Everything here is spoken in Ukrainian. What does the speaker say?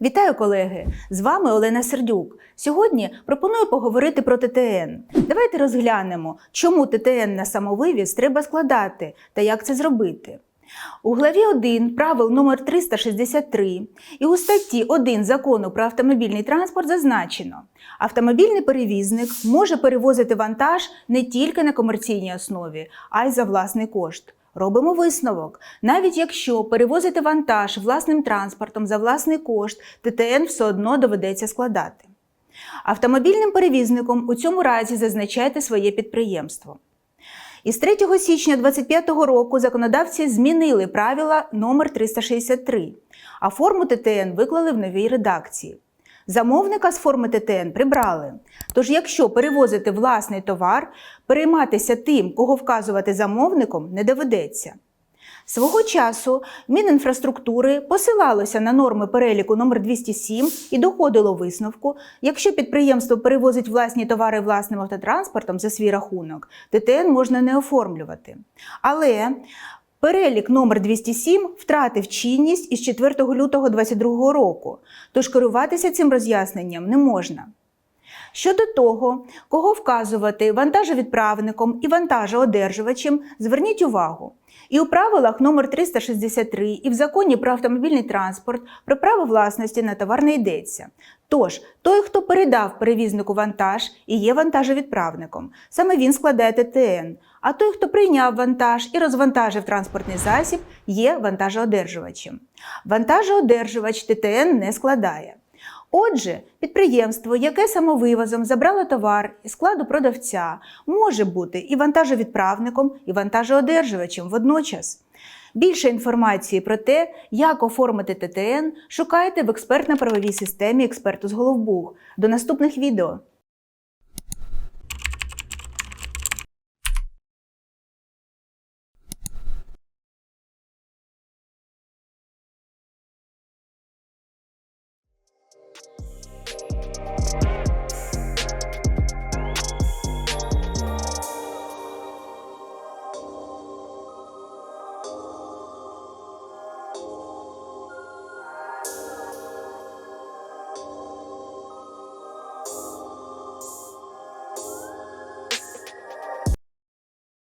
Вітаю, колеги! З вами Олена Сердюк. Сьогодні пропоную поговорити про ТТН. Давайте розглянемо, чому ТТН на самовивіз треба складати та як це зробити. У главі 1 правил номер 363 і у статті 1 закону про автомобільний транспорт зазначено, автомобільний перевізник може перевозити вантаж не тільки на комерційній основі, а й за власний кошт. Робимо висновок. Навіть якщо перевозити вантаж власним транспортом за власний кошт, ТТН все одно доведеться складати. Автомобільним перевізником у цьому разі зазначайте своє підприємство. Із 3 січня 2025 року законодавці змінили правила номер 363, а форму ТТН виклали в новій редакції. Замовника з форми ТТН прибрали. Тож, якщо перевозити власний товар, перейматися тим, кого вказувати замовником, не доведеться. Свого часу Мінінфраструктури посилалося на норми переліку номер 207 і доходило висновку, якщо підприємство перевозить власні товари власним автотранспортом за свій рахунок, ТТН можна не оформлювати. Але перелік номер 207 втратив чинність із 4 лютого 2022 року, тож керуватися цим роз'ясненням не можна. Щодо того, кого вказувати вантажовідправником і вантажоодержувачем, зверніть увагу. І у правилах номер 363 і в законі про автомобільний транспорт про право власності на товар не йдеться. Тож, той, хто передав перевізнику вантаж і є вантажовідправником, саме він складає ТТН, а той, хто прийняв вантаж і розвантажив транспортний засіб, є вантажоодержувачем. Вантажоодержувач ТТН не складає. Отже, підприємство, яке самовивозом забрало товар із складу продавця, може бути і вантажовідправником, і вантажоодержувачем водночас. Більше інформації про те, як оформити ТТН, шукайте в експертно-правовій системі експерту з Головбух. До наступних відео!